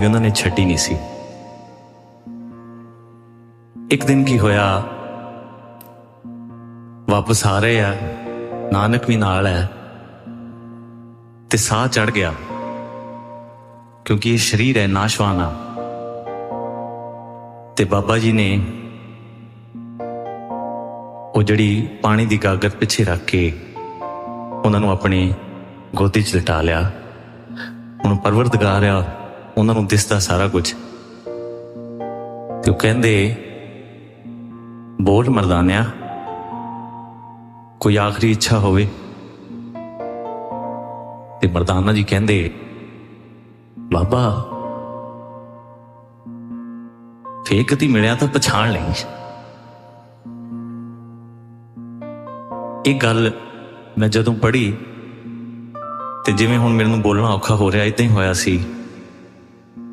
ਵੀ ਉਹਨਾਂ ਨੇ ਛੱਡੀ ਨਹੀਂ ਸੀ। ਇੱਕ ਦਿਨ ਕੀ ਹੋਇਆ? ਵਾਪਸ ਆ ਰਹੇ ਆ। ਨਾਨਕ ਵੀ ਨਾਲ ਹੈ। ਤੇ ਸਾਹ ਚੜ ਗਿਆ। ਕਿਉਂਕਿ ਇਹ ਸਰੀਰ ਹੈ ਨਾਸ਼ਵਾਨ। ਆ ਤੇ ਬਾਬਾ ਜੀ ਨੇ ਉਹ ਜਿਹੜੀ ਪਾਣੀ ਦੀ ਗਾਗਰ ਪਿੱਛੇ ਰੱਖ ਕੇ ਉਹਨਾਂ ਨੂੰ ਆਪਣੇ ਗੋਦੀ 'ਚ ਲਟਾ ਲਿਆ। ਹੁਣ ਪਰਵਰਦਗਾਰ ਆ। ਉਹਨਾਂ ਨੂੰ ਦਿਸਦਾ ਸਾਰਾ ਕੁਝ। ਤੇ ਉਹ ਕਹਿੰਦੇ, ਬੋਲ ਮਰਦਾਨਿਆ, ਕੋਈ ਆਖਰੀ ਇੱਛਾ ਹੋਵੇ? ਤੇ ਮਰਦਾਨਾ ਜੀ ਕਹਿੰਦੇ, ਬਾਬਾ, ਫੇਰ ਕਦੀ ਮਿਲਿਆ ਤਾਂ ਪਛਾਣ ਲਈ। ਇਹ ਗੱਲ ਮੈਂ ਜਦੋਂ ਪੜ੍ਹੀ, ਤੇ ਜਿਵੇਂ ਹੁਣ ਮੈਨੂੰ ਬੋਲਣਾ ਔਖਾ ਹੋ ਰਿਹਾ ਇਦਾਂ ਹੀ ਹੋਇਆ ਸੀ।